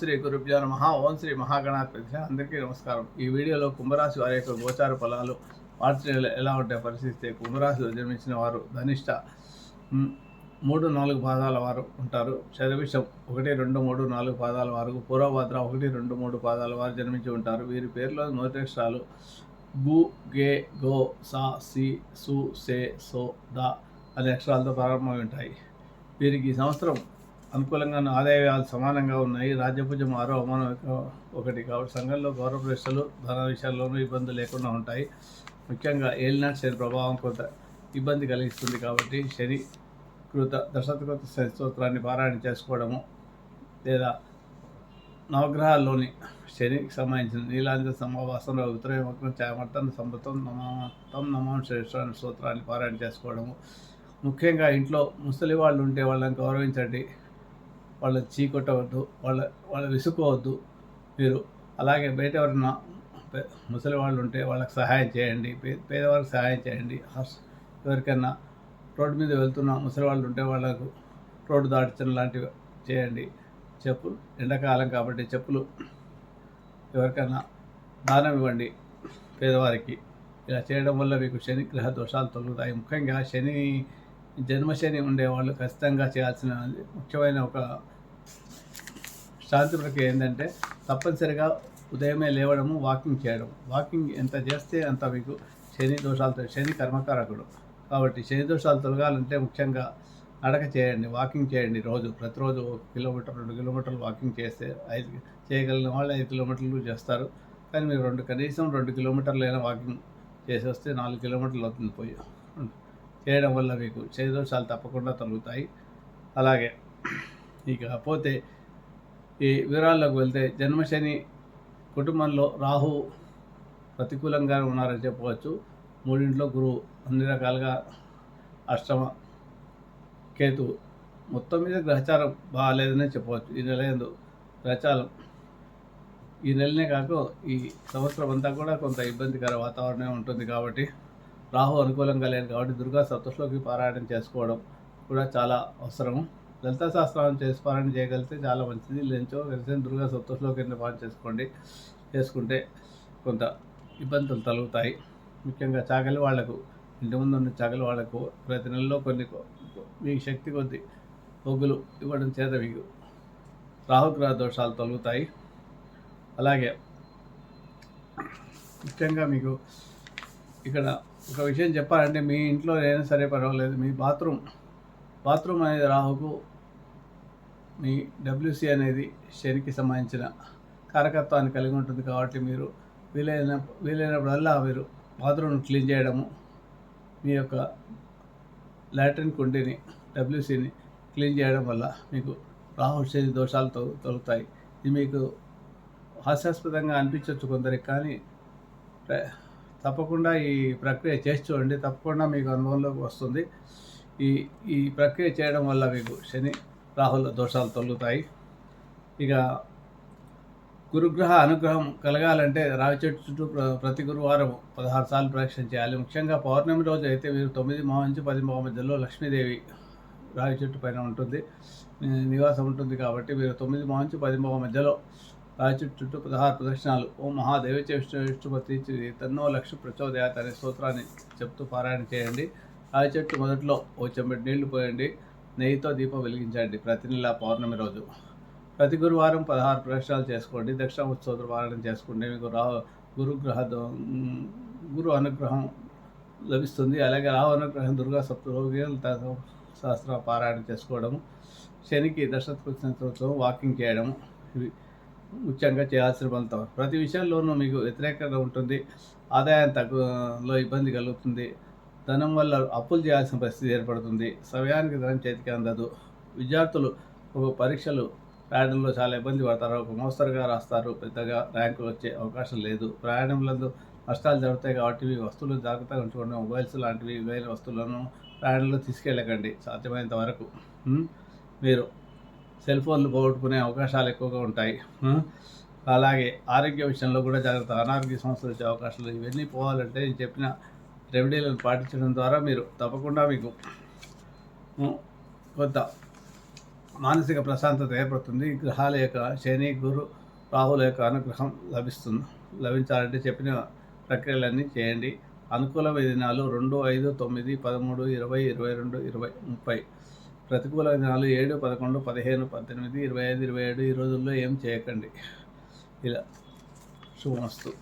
శ్రీ గురుభ్యో నమ. ఓం శ్రీ మహాగణాధిపతి అందరికీ నమస్కారం. ఈ వీడియోలో కుంభరాశి వారి యొక్క గోచార ఫలాలు మార్చి నెల ఎలా ఉంటాయి పరిశీలిస్తే కుంభరాశిలో జన్మించిన వారు ధనిష్ట మూడు నాలుగు పాదాల వారు ఉంటారు. శతవిషం ఒకటి రెండు మూడు నాలుగు పాదాల వారు. పూర్వభద్ర ఒకటి రెండు మూడు పాదాల వారు జన్మించి ఉంటారు. వీరి పేరులో నోటక్షరాలు గు గే గో సా సి సు సే సో ద అనే అక్షరాలతో ప్రారంభమై ఉంటాయి. వీరికి ఈ సంవత్సరం అనుకూలంగా ఆదాయ వ్యయాలు సమానంగా ఉన్నాయి. రాజ్యపూజం ఆరో అవమానం ఒకటి కాబట్టి సంఘంలో గౌరవ ప్రశ్నలు ధన విషయాల్లోనూ ఇబ్బందులు లేకుండా ఉంటాయి. ముఖ్యంగా ఏలినాటి శని ప్రభావం కొంత ఇబ్బంది కలిగిస్తుంది కాబట్టి శని కృత దశరథకృత శని స్తోత్రాన్ని పారాయణ చేసుకోవడము లేదా నవగ్రహాల్లోని శనికి సంబంధించిన నీలాంజ సమావాసంలో ఉత్తరవక్రం చామర్థం సంబతం నమతం నమం శ్రేష్ఠాన్ని స్తోత్రాన్ని పారాయణ చేసుకోవడము. ముఖ్యంగా ఇంట్లో ముసలి వాళ్ళు ఉంటే వాళ్ళని గౌరవించండి. వాళ్ళని చీకొట్టవద్దు వాళ్ళ వాళ్ళ విసుకోవద్దు మీరు. అలాగే బయట ఎవరైనా ముసలి వాళ్ళు ఉంటే వాళ్ళకి సహాయం చేయండి. పేదవాళ్ళకి సహాయం చేయండి. హస్- ఎవరికైనా రోడ్డు మీద వెళ్తున్న ముసలి వాళ్ళు ఉంటే వాళ్ళకు రోడ్డు దాటించడం లాంటివి చేయండి. చెప్పులు ఎండాకాలం కాబట్టి చెప్పులు ఎవరికైనా దానం ఇవ్వండి పేదవారికి. ఇలా చేయడం వల్ల మీకు శని గ్రహ దోషాలు తొలుగుతాయి. ముఖ్యంగా శని జన్మశని ఉండేవాళ్ళు ఖచ్చితంగా చేయాల్సిన ముఖ్యమైన ఒక శాంతి ప్రక్రియ ఏంటంటే తప్పనిసరిగా ఉదయమే లేవడము వాకింగ్ చేయడం. వాకింగ్ ఎంత చేస్తే అంత మీకు శని దోషాలతో శని కర్మకారకుడు. కాబట్టి శని దోషాలు తొలగాలంటే ముఖ్యంగా నడక చేయండి వాకింగ్ చేయండి రోజు. ప్రతిరోజు ఒక కిలోమీటర్ రెండు కిలోమీటర్లు వాకింగ్ చేస్తే ఐదు చేయగలిగిన వాళ్ళు ఐదు కిలోమీటర్లు చేస్తారు. కానీ మీరు రెండు కనీసం రెండు కిలోమీటర్లు అయినా వాకింగ్ చేసి వస్తే నాలుగు కిలోమీటర్లు అవుతుంది పోయి. చేయడం వల్ల మీకు శని దోషాలు తప్పకుండా తొలుగుతాయి. అలాగే ఇకపోతే ఈ వివరాల్లోకి వెళ్తే జన్మశని కుటుంబంలో రాహు ప్రతికూలంగా ఉన్నారని చెప్పవచ్చు. మూడింట్లో గురువు అన్ని రకాలుగా అష్టమ కేతు మొత్తం మీద గ్రహచారం బాగాలేదనే చెప్పవచ్చు. ఈ నెల ఎందు గ్రహచారం ఈ నెలనే కాక ఈ సంవత్సరం అంతా కూడా కొంత ఇబ్బందికర వాతావరణం ఉంటుంది కాబట్టి రాహు అనుకూలంగా లేదు కాబట్టి దుర్గా సప్తశ్లోకి పారాయణం చేసుకోవడం కూడా చాలా అవసరము. లలిత శాస్త్రాలను చేసుకోవాలని చేయగలిగితే చాలా మంచిది. లేంచో కలిసి దుర్గా సప్తశ్లోకి కింద పాలన చేసుకోండి. చేసుకుంటే కొంత ఇబ్బందులు తలుగుతాయి ముఖ్యంగా చాకలి వాళ్ళకు ఇంటి ముందు ఉన్న చాకలి వాళ్ళకు ప్రతి నెలలో కొన్ని మీ శక్తి కొద్ది పొగ్గులు ఇవ్వడం చేత మీకు రాహుగ్రహ దోషాలు తొలుగుతాయి అలాగే ముఖ్యంగా మీకు ఇక్కడ ఒక విషయం చెప్పాలంటే మీ ఇంట్లో ఏదైనా సరే పర్వాలేదు. మీ బాత్రూమ్ బాత్రూమ్ అనేది రాహుకు మీ డబ్ల్యూసి అనేది శనికి సంబంధించిన కారకత్వాన్ని కలిగి ఉంటుంది కాబట్టి మీరు వీలైన వీలైనప్పుడల్లా మీరు బాత్రూమ్ను క్లీన్ చేయడము మీ యొక్క లాట్రిన్ కుండీని డబ్ల్యూసీని క్లీన్ చేయడం వల్ల మీకు రాహు శని దోషాలు తొ తొలుగుతాయి ఇది మీకు హాస్యాస్పదంగా అనిపించవచ్చు కొందరికి కానీ తప్పకుండా ఈ ప్రక్రియ చేసి చూడండి. తప్పకుండా మీకు అనుభవంలోకి వస్తుంది. ఈ ఈ ప్రక్రియ చేయడం వల్ల మీకు శని రాహుల దోషాలు తొలుగుతాయి. ఇక గురుగ్రహ అనుగ్రహం కలగాలంటే రావి చెట్టు చుట్టూ ప్ర- ప్రతి గురువారం పదహారు సార్లు ప్రదక్షిణ చేయాలి. ముఖ్యంగా పౌర్ణమి రోజు అయితే మీరు తొమ్మిది మొహం నుంచి పది మొహం మధ్యలో లక్ష్మీదేవి రావి చెట్టు పైన ఉంటుంది. నివాసం ఉంటుంది కాబట్టి మీరు తొమ్మిది మొహం నుంచి పది మొహం మధ్యలో రావి చెట్టు చుట్టూ పదహారు ప్రదక్షిణాలు. ఓ మహాదేవి విష్ణు విష్ణుపతి తన్నో లక్ష్మి ప్రచోదయాత అనే స్తోత్రాన్ని చెప్తూ పారాయణ చేయండి. రావి చెట్టు మొదట్లో ఓ చెంబటి నీళ్ళు పోయండి. నెయ్యితో దీపం వెలిగించండి. ప్రతి నెల పౌర్ణమి రోజు. ప్రతి గురువారం పదహారు ప్రవేశాలు చేసుకోండి. దక్షిణ ఉత్సవ పారాయణం చేసుకోండి. మీకు రా గురుగ్రహ దో- గురు అనుగ్రహం లభిస్తుంది. అలాగే రాహు అనుగ్రహం దుర్గా సప్తరోగి శాస్త్ర పారాయణ చేసుకోవడం శనికి దశరథ వాకింగ్ చేయడం ఇవి ముఖ్యంగా చేయాల్సిన పనులతో. ప్రతి విషయంలోనూ మీకు వ్యతిరేకత ఉంటుంది. ఆదాయం తగ్గులో ఇబ్బంది కలుగుతుంది. ధనం వల్ల అప్పులు చేయాల్సిన పరిస్థితి ఏర్పడుతుంది. సమయానికి ధనం చేతికి అందదు. విద్యార్థులు ఒక పరీక్షలు రాయడంలో చాలా ఇబ్బంది పడతారు. ఒక మోస్తరుగా రాస్తారు. పెద్దగా ర్యాంకులు వచ్చే అవకాశం లేదు. ప్రయాణంలో నష్టాలు జరుగుతాయి కాబట్టి వస్తువులు జాగ్రత్తగా ఉంచుకోండి. మొబైల్స్ లాంటివి వేరే వస్తువులను ప్రయాణంలో తీసుకెళ్ళకండి. సాధ్యమైనంత వరకు మీరు సెల్ ఫోన్లు పోగొట్టుకునే అవకాశాలు ఎక్కువగా ఉంటాయి. అలాగే ఆరోగ్య విషయంలో కూడా జాగ్రత్త. అనారోగ్య సమస్యలు వచ్చే అవకాశాలు ఇవన్నీ పోవాలంటే నేను చెప్పిన రెమెడీలను పాటించడం ద్వారా మీరు తప్పకుండా మీకు కొంత మానసిక ప్రశాంతత ఏర్పడుతుంది. గ్రహాల యొక్క శని గురు రాహుల యొక్క అనుగ్రహం లభిస్తుంది. లభించాలంటే చెప్పిన ప్రక్రియలన్నీ చేయండి. అనుకూలమైన దినాలు రెండు ఐదు తొమ్మిది పదమూడు ఇరవై ఇరవై రెండు ఇరవై ముప్పై. ప్రతికూల దినాలు ఏడు పదకొండు పదిహేను పద్దెనిమిది ఇరవై ఐదు ఇరవై ఏడు ఈ రోజుల్లో ఏం చేయకండి. ఇలా. శుభమస్తు.